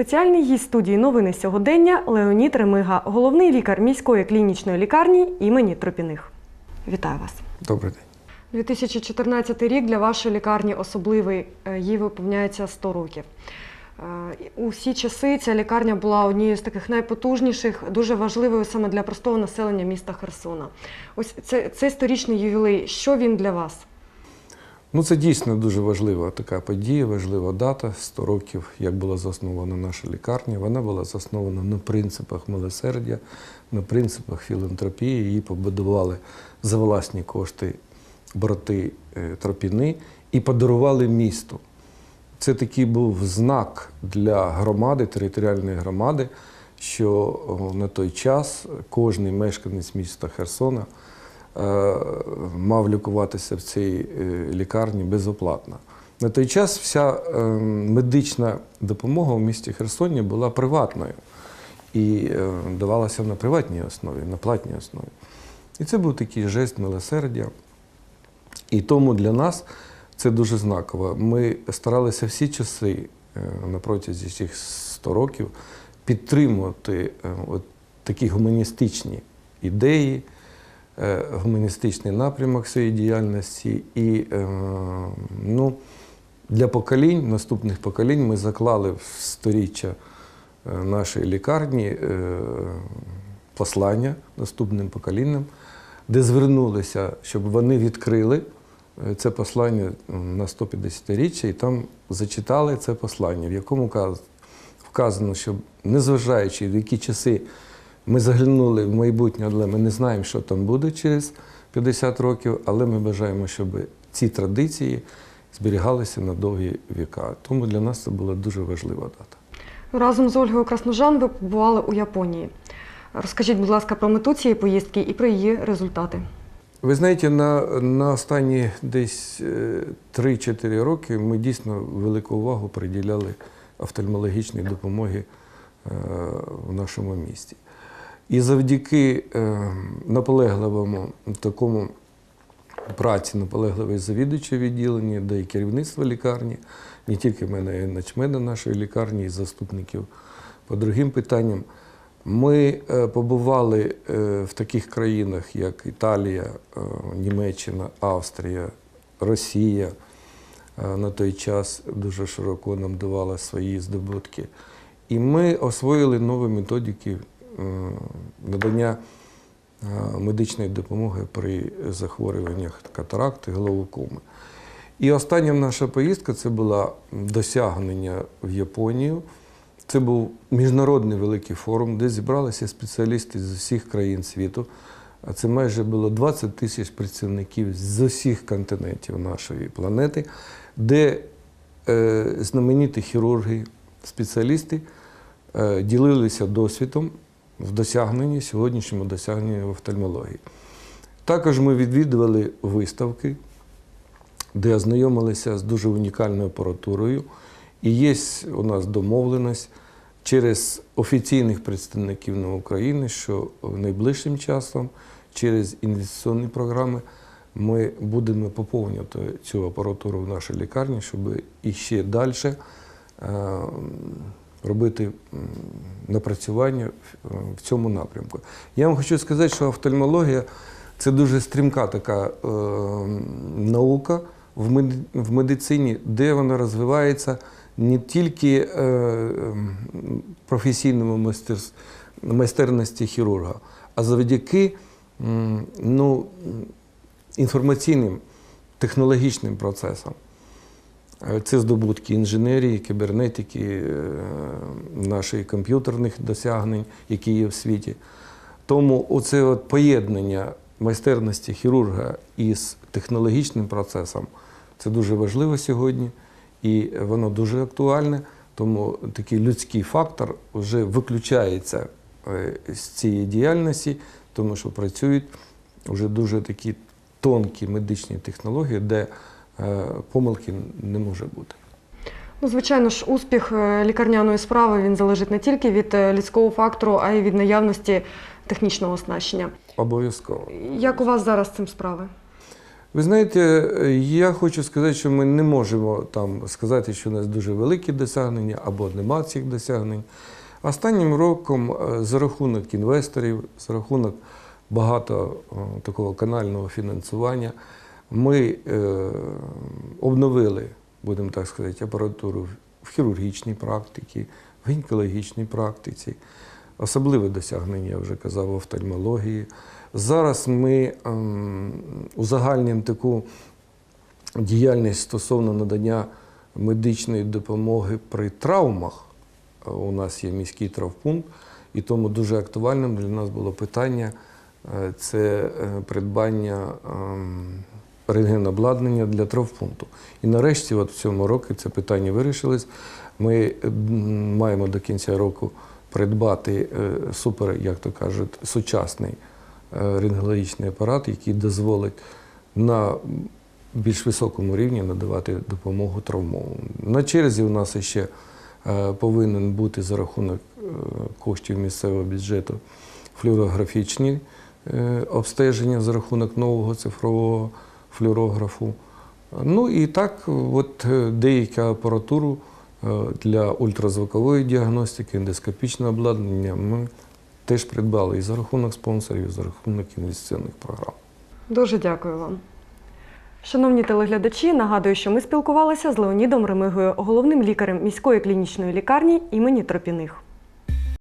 Спеціальний гість студії новини сьогодення Леонід Ремига, головний лікар міської клінічної лікарні імені Тропіних. Вітаю вас. Добрий день. 2014 рік для вашої лікарні особливий. Е, Їй виповняється 100 років. Е, У всі часи ця лікарня була однією з таких найпотужніших, дуже важливою саме для простого населення міста Херсона. Ось це, цей сторічний ювілей. Що він для вас? Ну, це дійсно дуже важлива така подія, важлива дата. 100 років, як була заснована наша лікарня. Вона була заснована на принципах милосердя, на принципах філантропії. Її побудували за власні кошти брати е, Тропіни і подарували місту. Це такий був знак для громади, територіальної громади, що на той час кожний мешканець міста Херсона мав лікуватися в цій е, лікарні безоплатно. На той час вся е, медична допомога в місті Херсоні була приватною і е, давалася на приватній основі, на платній основі. І це був такий жест милосердя. І тому для нас це дуже знаково. Ми старалися всі часи е, на протязі цих 100 років підтримувати е, от такі гуманістичні ідеї, е, гуманістичний напрямок своєї діяльності. І е, ну, для поколінь, наступних поколінь, ми заклали в сторіччя е, нашої лікарні е, послання наступним поколінням, де звернулися, щоб вони відкрили е, це послання на 150-річчя і там зачитали це послання, в якому вказано, що незважаючи в які часи ми заглянули в майбутнє, але ми не знаємо, що там буде через 50 років, але ми бажаємо, щоб ці традиції зберігалися на довгі віка. Тому для нас це була дуже важлива дата. Разом з Ольгою Красножан ви побували у Японії. Розкажіть, будь ласка, про мету цієї поїздки і про її результати. Ви знаєте, на, на останні десь е, 3-4 роки ми дійсно велику увагу приділяли офтальмологічній допомоги е, в нашому місті. І завдяки е, наполегливому такому праці наполегливої завідувачі відділення, де і керівництво лікарні, не тільки мене, а й начмеда нашої лікарні, і заступників по другим питанням. Ми е, побували е, в таких країнах, як Італія, Німеччина, Австрія, Росія. На той час дуже широко нам давала свої здобутки. І ми освоїли нові методики надання е, медичної допомоги при захворюваннях катаракти, глаукоми. І остання наша поїздка це була досягнення в Японію. Це був міжнародний великий форум, де зібралися спеціалісти з усіх країн світу. А це майже було 20 тисяч представників з усіх континентів нашої планети, де е, знамениті хірурги, спеціалісти е, ділилися досвідом в досягненні, сьогоднішньому досягненні в офтальмології. Також ми відвідували виставки, де ознайомилися з дуже унікальною апаратурою. І є у нас домовленість через офіційних представників на Україні, що найближчим часом через інвестиційні програми ми будемо поповнювати цю апаратуру в нашій лікарні, щоб іще далі робити напрацювання в- в цьому напрямку. Я вам хочу сказати, що офтальмологія це дуже стрімка така е, наука в мед- в медицині, де вона розвивається не тільки е, професійному майстер- майстерності хірурга, а завдяки ну, інформаційним технологічним процесам. Е, Це здобутки інженерії, кібернетики, е, наших комп'ютерних досягнень, які є в світі. Тому оце от поєднання майстерності хірурга із технологічним процесом це дуже важливо сьогодні і воно дуже актуальне. Тому такий людський фактор вже виключається е, з цієї діяльності, тому що працюють вже дуже такі тонкі медичні технології, де помилки не може бути. Ну, звичайно ж, успіх е, лікарняної справи він залежить не тільки від е, людського фактору, а й від наявності технічного оснащення. Обов'язково. Як у вас зараз з цим справи? Ви знаєте, е, я хочу сказати, що ми не можемо там сказати, що у нас дуже великі досягнення або нема цих досягнень. Останнім роком е, за рахунок інвесторів, за рахунок багато е, такого канального фінансування, ми е, обновили, будемо так сказати, апаратуру в хірургічній практиці, в гінекологічній практиці. Особливе досягнення, я вже казав, в офтальмології. Зараз ми ем, узагальнюємо таку діяльність стосовно надання медичної допомоги при травмах. Е, У нас є міський травпункт, і тому дуже актуальним для нас було питання е, це е, придбання ем, рентгенобладнання для травпункту. І нарешті, от в цьому році, це питання вирішилось. Ми маємо до кінця року придбати е, супер, як то кажуть, сучасний е, рентгенологічний апарат, який дозволить на більш високому рівні надавати допомогу травмованим. На черзі у нас ще е, повинен бути за рахунок е, коштів місцевого бюджету флюорографічні е, обстеження за рахунок нового цифрового флюорографу. Ну і так, от е, деяку апаратуру е, для ультразвукової діагностики, ендоскопічне обладнання ми теж придбали і за рахунок спонсорів, і за рахунок інвестиційних програм. Дуже дякую вам. Шановні телеглядачі, нагадую, що ми спілкувалися з Леонідом Ремигою, головним лікарем міської клінічної лікарні імені Тропіних.